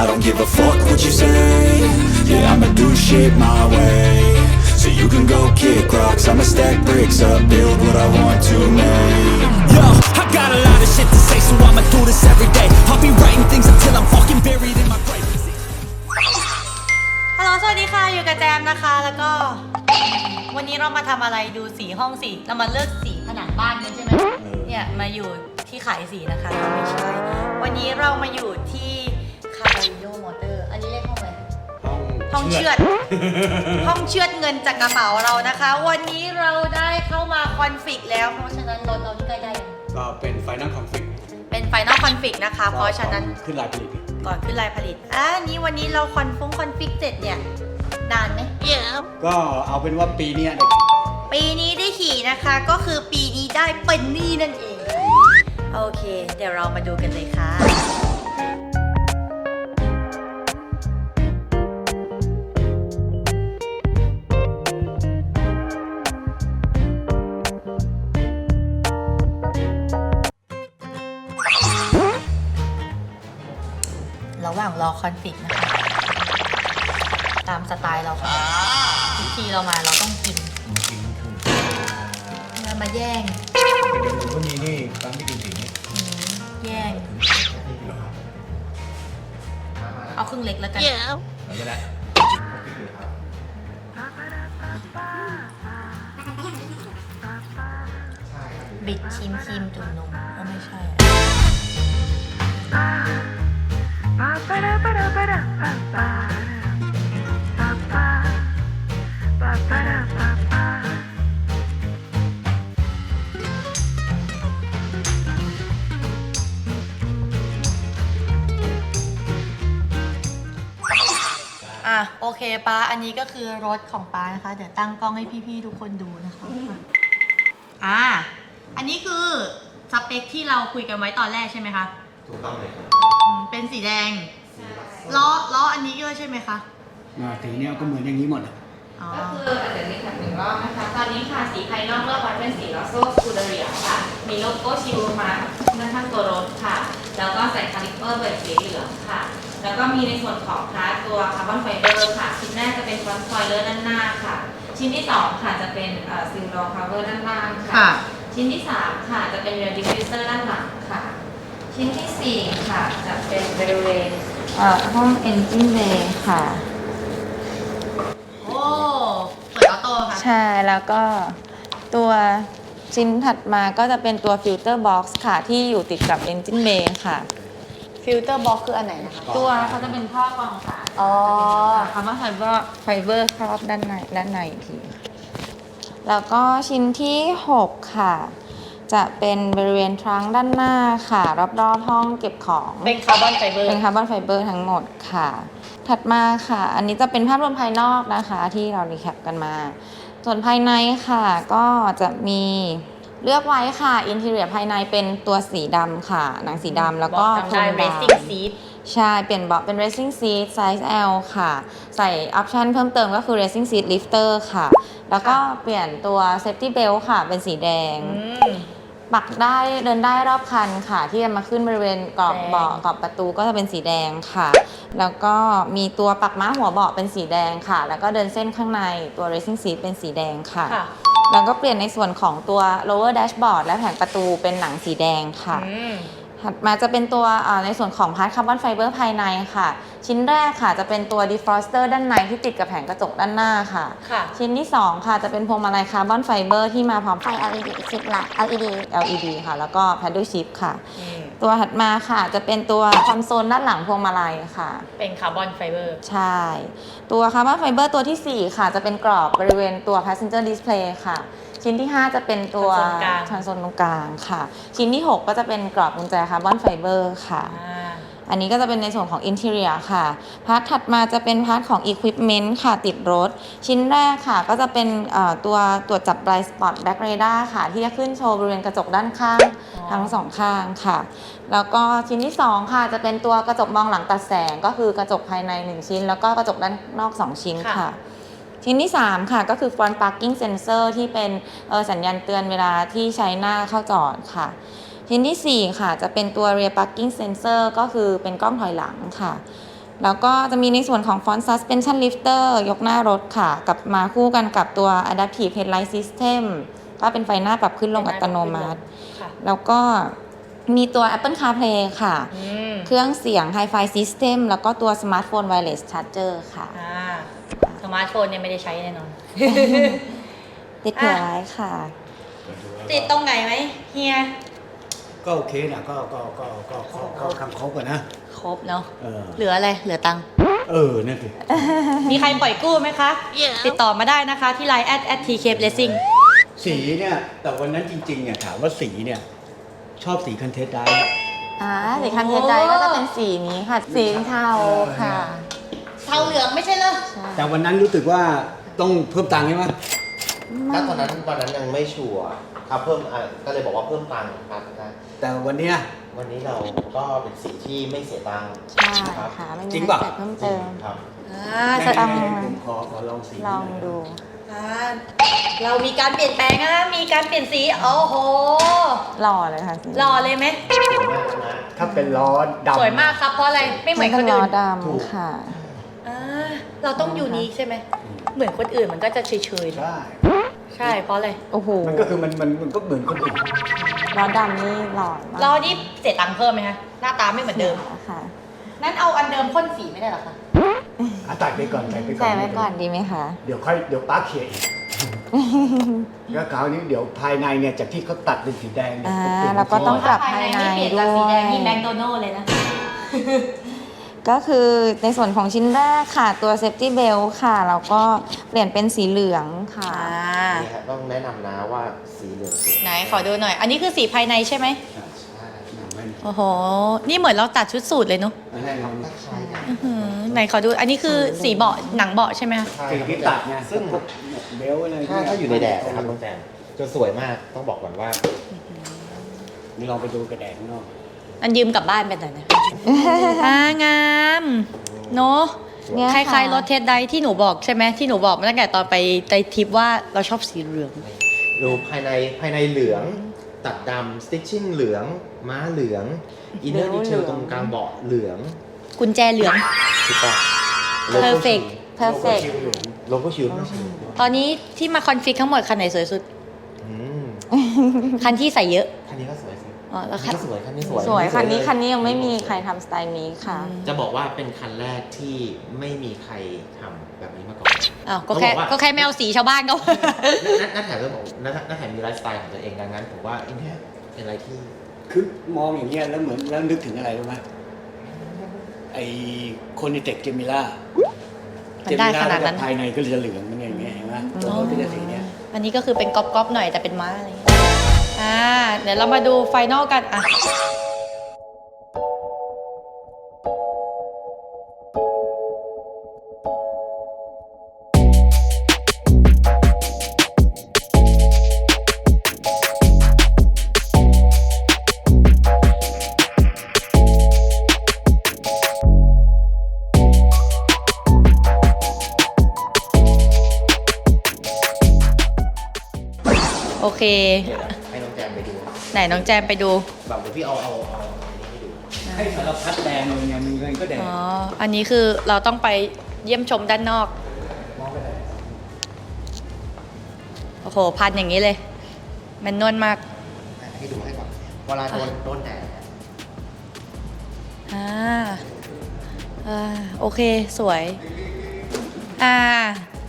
I don't give a fuck what you say Yeah, I'ma do shit my way So you can go kick rocks I'ma stack bricks up, build what I want to make Yo, I got a lot of shit to say, so I'ma do this every day. I'll be writing things until I'm fucking buried in my grave. ฮัลโหลสวัสดีค่ะ อยู่กับแจมนะคะ แล้วก็ วันนี้เรามาทำอะไรดูสีห้องสีเรามาเลือกสีผนังบ้านกันใช่ไหมเนี่ย มาอยู่ที่ขายสีนะคะ ไม่ใช่ วันนี้เรามาอยู่ที่ คาร์บิโยมอเตอร์ อันนี้เรียกห้องอะไรห้องเชือด ห้องเชือดเงินจากกระเป๋าเรานะคะ วันนี้เราได้เข้ามาคอนฟิกแล้ว เพราะฉะนั้นรถเราใกล้ได้ยังก็เป็นไฟนั่งคอนฟิกเป็นไฟนอลคอนฟิกนะคะ เพราะฉะนั้นขึ้นลายผลิตก่อนขึ้นลายผลิตอ่านี้วันนี้เราคอนฟงคอนฟิกเสร็จเนี่ย นานไหม ก็เอาเป็นว่าปีเนี้ยได้ปีนี้ได้ขี่นะคะก็คือปีนี้ได้เป็นหนี่นั่นเอง โอเค เดี๋ยวเรามาดูกันเลยค่ะ หว่างรอคอนฟิกนะคะ ตามสไตล์เราค่ะวิธีเรามาเราต้องกินเรามาแย่งก็มีนี่ครั้งที่กินสีนี้อืมแย่งเอาครึ่งเล็กแล้วกันแล้วก็ได้บิดชิมครีมจุ่มนมก็ไม่ใช่อะ โอเคป้าอันนี้ก็คือรถของป้านะคะ เดี๋ยวตั้งกล้องให้พี่ๆทุกคนดูนะคะอะอันนี้คือสเปคที่เราคุยกันไว้ตอนแรกใช่ไหมคะ ถูกต้องเลยครับ เป็นสีแดงล้อล้ออันนี้ด้วยใช่ไหมคะอ่าสีเนี้ยก็เหมือนอย่างนี้หมดอะอ๋อก็คือเดี๋ยวนี้ถัดหนึ่งรอบนะคะ ตอนนี้ค่ะสีภายนอกเลือกไว้เป็นสีลอโซสคูเดเรียค่ะ มีโลโก้ชิวมาด้านข้างตัวรถค่ะ แล้วก็ใส่คาลิปเปอร์แบบสีเหลืองค่ะ แล้วก็มีในส่วนของพาร์ทตัวคาร์บอนไฟเบอร์ค่ะ ชิ้นแรกจะเป็นฟรอนต์สปอยเลอร์ด้านหน้าค่ะ ชิ้นที่สองค่ะจะเป็นซิลโลคาเวอร์ด้านล่างค่ะ ค่ะ ชิ้นที่สามค่ะจะเป็นเรดิฟิเซอร์ด้านหลังค่ะ ชิ้นที่สี่ค่ะ จะเป็นบริเวณเอ่อห้องเอนจินเบย์ค่ะ โอ้เปิดออโต้ค่ะ ใช่แล้วก็ตัวชิ้นถัดมาก็จะเป็นตัวฟิลเตอร์บ็อกซ์ค่ะ ที่อยู่ติดกับ Engine Bay ค่ะ ฟิลเตอร์บ็อกคืออันไหนนะคะ ตัวเขาจะเป็นท่อกรองสารอ๋อ คำว่าไฟเบอร์ไฟเบอร์ครอบด้านในด้านในอีกทีค่ะแล้วก็ชิ้นที่ 6 ค่ะ จะเป็นบริเวณทรังก์ด้านหน้าค่ะ รอบๆห้องเก็บของ เป็นคาร์บอนไฟเบอร์เป็นคาร์บอนไฟเบอร์ทั้งหมดค่ะ ถัดมาค่ะ อันนี้จะเป็นภาพรวมภายนอกนะคะที่เรารีแคปกันมา ส่วนภายในค่ะก็จะมีเลือกไว้ค่ะ อินทีเรียภายในเป็นตัวสีดำค่ะ หนังสีดำแล้วก็บอกจำได้โทนดำ racing seat ใช่ เปลี่ยนเบาะเป็น racing seat size L ค่ะ ใส่ออปชันเพิ่มเติมก็คือ racing seat lifter ค่ะ แล้วก็เปลี่ยนตัว safety belt ค่ะ เป็นสีแดงอืม ปักได้เดินได้รอบคันค่ะ ที่จะมาขึ้นบริเวณกรอบแดงเบาะกรอบประตูก็จะเป็นสีแดงค่ะ แล้วก็มีตัวปักม้าหัวเบาะเป็นสีแดงค่ะ แล้วก็เดินเส้นข้างในตัว racing seat เป็นสีแดงค่ะ ค่ะ แล้วก็เปลี่ยนในส่วนของตัว lower dashboard และแผงประตูเป็นหนังสีแดงค่ะ อืม ถัดมาจะเป็นตัวอ่าในส่วนของพาร์ทคาร์บอนไฟเบอร์ภายในค่ะ ชิ้นแรกค่ะจะเป็นตัว defroster ด้านในที่ติดกับแผงกระจกด้านหน้าค่ะค่ะ ชิ้นที่ 2 ค่ะจะเป็นพวงมาลัยคาร์บอนไฟเบอร์ที่มาพร้อมไฟ LED ชิปหลัก LED LED ค่ะ แล้วก็ paddle shift ค่ะอืมตัวถัดมาค่ะจะเป็นตัวคอนโซลด้านหลังพวงมาลัยค่ะ เป็นคาร์บอนไฟเบอร์ใช่ ตัวคาร์บอนไฟเบอร์ตัวทีสี่4 ค่ะ จะเป็นกรอบบริเวณตัว passenger display ค่ะ ชิ้นที่ 5 จะเป็นตัวคอนโซลกลางคอนโซลตรงกลางค่ะ ชิ้นที่ 6 ก็จะเป็นกรอบกุญแจคาร์บอนไฟเบอร์ค่ะอ่าอันนี้ก็จะเป็นในส่วนของ interior ค่ะ พาร์ทถัดมาจะเป็นพาร์ทของ equipment ค่ะติดรถ ชิ้นแรกค่ะก็จะเป็นเอ่อตัวตรวจจับ blind spot back radar ค่ะ ที่จะขึ้นโชว์บริเวณกระจกด้านข้างอ๋อทั้งสองข้างค่ะ แล้วก็ชิ้นที่ 2 ค่ะ จะเป็นตัวกระจกมองหลังตัดแสงก็คือกระจกภายใน 1 ชิ้น แล้วก็กระจกด้านนอก 2 ชิ้นค่ะ ชิ้นที่ 3 ค่ะ ก็คือ front parking sensor ที่เป็นเอ่อสัญญาณเตือนเวลาที่ใช้หน้าเข้าจอดค่ะ ชิ้นที่ 4 ค่ะ จะเป็นตัว rear parking sensor ก็คือเป็นกล้องถอยหลังค่ะ แล้วก็จะมีในส่วนของ Front Suspension Lifter ยกหน้ารถค่ะ กับมาคู่กันกับตัว Adaptive Headlight System ก็เป็นไฟหน้าปรับขึ้นลงอัตโนมัติค่ะแล้วก็มีตัว Apple CarPlay ค่ะอืมเครื่องเสียง Hi-Fi System แล้วก็ตัว Smartphone Wireless Charger ค่ะอ่าส มาร์ทโฟนเนี่ยไม่ได้ใช้แน่นอน ติดเผื่อไว้ค่ะ ติดตรงไหนไหมเฮีย ก็โอเคนะก็ก็ก็ก็ก็ก็คำครบอะนะ ครบเนาะ เออ เหลืออะไร เหลือตังค์ เออนั่นสิมีใครปล่อยกู้ไหมคะ ติดต่อมาได้นะคะที่ Line at at tk blessing สีเนี่ย แต่วันนั้นจริงๆเนี่ยถามว่าสีเนี่ย ชอบสีคันเทสได้ อ่าสีคันเทสไดก็จะเป็นสีนี้ค่ะ สีเทาค่ะ เทาเหลืองไม่ใช่เหรอแต่วันนั้นรู้สึกว่าต้องเพิ่มตังค์ใช่ไหมถ้าตอนนั้นตอนนั้นยังไม่ชัวร์ครับเพิ่มอะก็เลยบอกว่าเพิ่มตังค์ครับได้แต่วันเนี้ย วันนี้เราก็เป็นสีที่ไม่เสียตังค์ใช่ครับค่ะไม่จริมีงป่ะอะไรเพิ่มเติม ครับ อ่าแม่แสดงแม่ผมขอขอลองสีลองดู อ่าเรามีการเปลี่ยนแปลงนะมีการเปลี่ยนสีโอ้โหหล่อเลยค่ะสีหล่อเลยไหมสวยมากนะถ้าเป็นล้อดำสวยมากครับเพราะอะไรไม่เหมือนคนล้อื่อนถูกดำค่ะอ่า เราต้องยูนิคใช่ไหม เหมือนคนอื่นมันก็จะเฉยๆเนอะใช่ ใช่เพราะอะไรโอ้โหมันก็คือมันมันมันก็เหมือนคนอื่นล้อดำนี่หล่อมากเรานี่เสียตังค์เพิ่มไหมคะ หน้าตาไม่เหมือนเดิม ค่ะนั้นเอาอันเดิมพ่นสีไม่ได้หรอคะ อะตัดไปก่อนใส่ไปก่อน ใส่ไว้ก่อนดีไหมคะ เดี๋ยวค่อยเดี๋ยวป้าเคลียร์อีกแล้วคราวนี้เดี๋ยวภายในเนี่ยจากที่เขาตัดเป็นสีแดงเนี่ยอ่าเปลี่ยนแล้วก็ต้องสีปรับภายในไม่เปลี่ยนด้จากสีแดงวยนี่แมคโดนัลด์เลยนะ ก็คือในส่วนของชิ้นแรกค่ะ ตัว Safety Belt ค่ะ แล้วก็เปลี่ยนเป็นสีเหลืองค่ะอ่านี่ฮะต้องแนะนำนะว่าสีเหลืองสวยไหนขอดูหน่อย อันนี้คือสีภายในใช่ไหมใช่โอ้โห นี่เหมือนเราตัดชุดสูทเลยเนาะอันนี้เราก็คล้ายกันอื้อหือไหนขอดูอันนี้คือสีเบาะหนังเบาะใช่ไหมคะใช่สีครับที่ตัดไงซึ่งพวกเบลอะไรถ้าถ้าอยู่ในแดดนะครับน้องแจนจะสวยมากต้องบอกก่อนว่า นี่ลองไปดูกระแดดข้างนอก อันยืมกลับบ้านไปหน่อยนะ อ่างามเนาะเนี่ยคค่ะ ล้ายๆรถเทสไดที่หนูบอกใช่ไหมที่หนูบอกมาตั้งแต่ตอนไปไปทริปว่าเราชอบสีเหลือง ดูภายในภายในเหลือง ตัดดำสติ๊ชชิ่งเหลือง ม้าเหลืองอินเนอร์ดีเทลตรงกลางเบาะเหลืองกุญแจเหลือง ถูกต้อง Perfect perfect โลโก้ชิลทั้งชิลตอนนี้ที่มาคอนฟิกทั้งหมดคันไหนสวยสุด อืมคันที่ใส่เยอะ คันนี้ก็สวยสิ อ๋อคัแล้นวนี้คันก็สวยคันนี้สวยสวยคันนี้เลยคันนี้ยังไม่มีใครทำสไตล์นี้ค่ะจะบอกว่าเป็นคันแรกที่ไม่มีใครทำแบบนี้มาก่อน อ้าวก็แค่เขาบอกว่า ก็แค่ไม่เอาสีชาวบ้านก็ นัทนัทแถมก็บอกนัทนัทแถมมีไลฟ์สไตล์ของตัวเองดังนั้นผมว่าอันเนี้ยเป็นอะไรที่คือมองอย่างเงี้ยแล้วเหมือนแล้วนึกถึงอะไรรู้ไหมไอคนในเทคเจมิล่ามันได้ขนาดนั้น ภายในก็จะเหลืองมันอย่างเงี้ยเห็นไหมตัวรถก็จะสีเนี้ยอันนี้ก็คือเป็นก๊อปๆหน่อยแต่เป็นม้าอะไรอย่างเงี้ย อ่า เดี๋ยวเรามาดูไฟนอลกันอะ นน้องแจมไปดู แบบเดี๋ยวพี่เอาเอาเอาอันนี้ให้ดูให้สารพัดแดงเลยไงมันเงินก็แดงอ๋อ อันนี้คือเราต้องไปเยี่ยมชมด้านนอกมองไปไหนโอ้โห พันอย่างนี้เลย มันนวลมาก ให้ดูให้ก่อนเวลาโดนโดนแดดเนี่ยอ่าอ่าโอเค สวย อ่า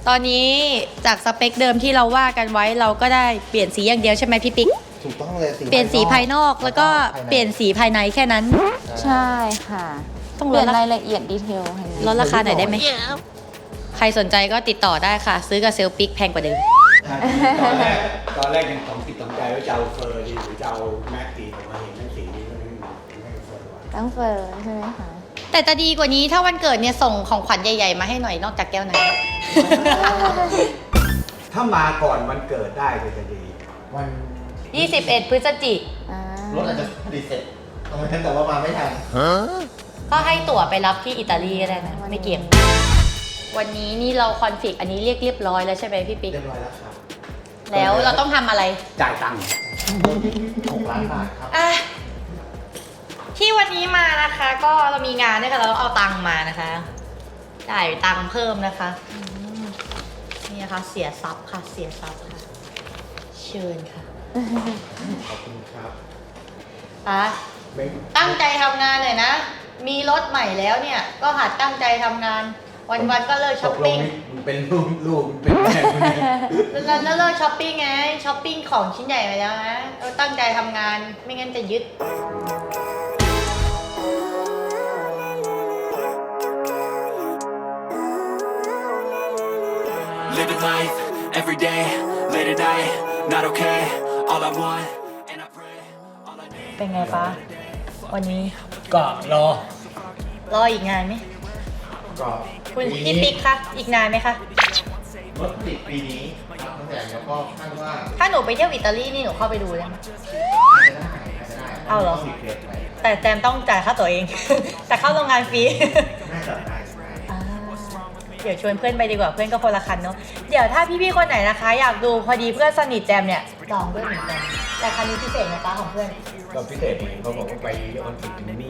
ตอนนี้จากสเปคเดิมที่เราว่ากันไว้เราก็ได้เปลี่ยนสีอย่างเดียวใช่ไหมพี่ปิ๊ก ถูกต้องเลยสีเปลี่ยนสีภายนอกแล้วก็เปลี่ยนสีภายในแค่นั้น ใช่ค่ะ ต้องเปลลี่ดยนราคารายละเอียดดีเทลให้ลดราคาหน่อยได้ไหม ใครสนใจก็ติดต่อได้ค่ะ ซื้อกับเซลปิกแพงกว่าเดิม ตอนแรกตอนแรกยังสองติดสองใจว่าจะเอาเฟอร์ดีหรือจะเอาแม็กตีแต่มาเห็นนั่นสีนี้ก็ไม่ไม่เฟอร์ว่ะต้องเฟอร์ใช่ไหมคะ แต่จะดีกว่านี้ถ้าวันเกิดเนี่ยส่งของขวัญใหญ่ๆมาให้หน่อยนอกจากแก้วน้ถ้ามาก่อนวันเกิดได้ก็จะดี วันำ 21 พฤศจิกอ่ารถอาจจะผลิตเสร็จตรงนั้นแต่ว่ามาไม่ทัน ก็ให้ตั๋วไปรับที่อิตาลีก็ได้นะไม่เกี่ยงวันนี้นี่เราคอนฟิกอันนี้เรียกเรียบร้อยแล้วใช่ไหมพี่ปิ๊กเรียบร้อยแล้วครับแล้วเราต้องทำอะไรจ่ายตังค์หกล้านบาทครับ อะที่วันนี้มานะนะคะ ก็เรามีงานด้วยค่ะเราเอาตังค์มานะคะจ่ายตังค์เพิ่มนะคะอืมนี่นะคะเสียทรัพย์ค่ะเสียทรัพย์ค่ะ เชิญค่ะ ขอบคุณครับป้าไม่ตั้งใจทำงานหน่อยนะ มีรถใหม่แล้วเนี่ย ก็หัดตั้งใจทำงาน วันๆก็เลิกตช้อปกลงปิ้งนี่มันเป็นลูกลูกเป็นแม่คุณเนี่ยแล้วแล้วเลิกช้อปปิ้งไง ช้อปปิ้งของชิ้นใหญ่ไปแล้วนะเออตั้งใจทำงาน ไม่งั้นจะยึด Living life every day, late at night, not okay. All I want, and I pray, all I need. เป็นไงป้าวันนี้ก็รอ รออีกงานไหมก็คุณปีพี่นี้ปิ๊กคะอีกนานไหมคะรถติดปีนี้ครับตั้งแต่แล้วก็คาดว่าถ้าหนูไปเที่ยวอิตาลีนี่หนูเข้าไปดูได้ไหมอาจจะได้อาจจะได้เอาเหรอ ต้องมีเครดไป แต่แจมต้องจ่ายค่าตัวเอง แต่เข้าโรงงานฟรี เดี๋ยวชวนเพื่อนไปดีกว่าเพื่อนก็คนละคันเนาะเดี๋ยวถ้าพี่ๆคนไหนนะคะ อยากดูพอดีเพื่อนสนิทแจมเนี่ยจองด้วยเหมือนกันแต่คันนี้พิเศษนะจ๊ะของเพื่อน ก็พิเศษเองเขาบอกว่าไปคอนฟ lict ถึงนี่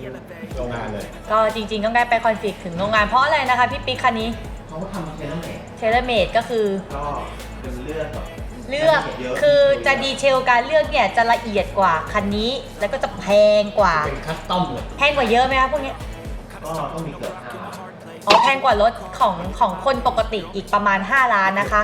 โรงงานเลย ก็จริงๆต้องได้ไปคอนฟิกถึงโรงงานเพราะอะไรนะคะพี่ปิ๊กคันนี้เขาทำเทเลเมดเทเลเมดก็คือก็เป็นเลือกแบบเลือกคือจะดีเทลการเลือกเนี่ยจะละเอียดกว่าคันนี้แล้วก็จะแพงกว่าเป็นคัสตอมเลยแพงกว่าเยอะไหมคะพวกเนี้ย ก็ต้องมีเกือบห้าล้านอ๋อแพงกว่ารถของของคนปกติอีกประมาณ 5 ล้านนะคะ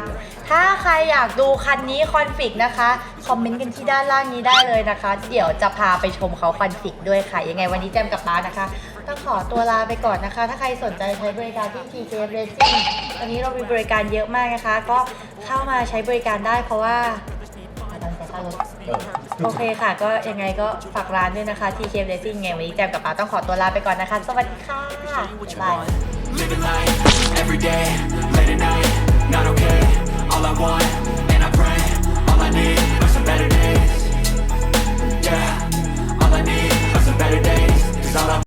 ถ้าใครอยากดูคันนี้คอนฟิกนะคะ คอมเมนต์กันที่ด้านล่างนี้ได้เลยนะคะ เดี๋ยวจะพาไปชมเขาคอนฟิกด้วยค่ะ ยังไงวันนี้แจมกับป้านะคะ ต้องขอตัวลาไปก่อนนะคะ ถ้าใครสนใจใช้บริการที่ TK Racing ตอนนี้เรามีบริการเยอะมากนะคะ ก็เข้ามาใช้บริการได้เพราะว่า ค่ารถ เออโอเคค่ะ ก็ยังไงก็ฝากร้านด้วยนะคะ TK Racing ไงวันนี้แจมกับป๋าต้องขอตัวลาไปก่อนนะคะ สวัสดีค่ะ บ๊ายบาย Living life every day, late at night, not okay. All I want, and I pray, all I need are some better days. Yeah, all I need are some better days. 'Cause all I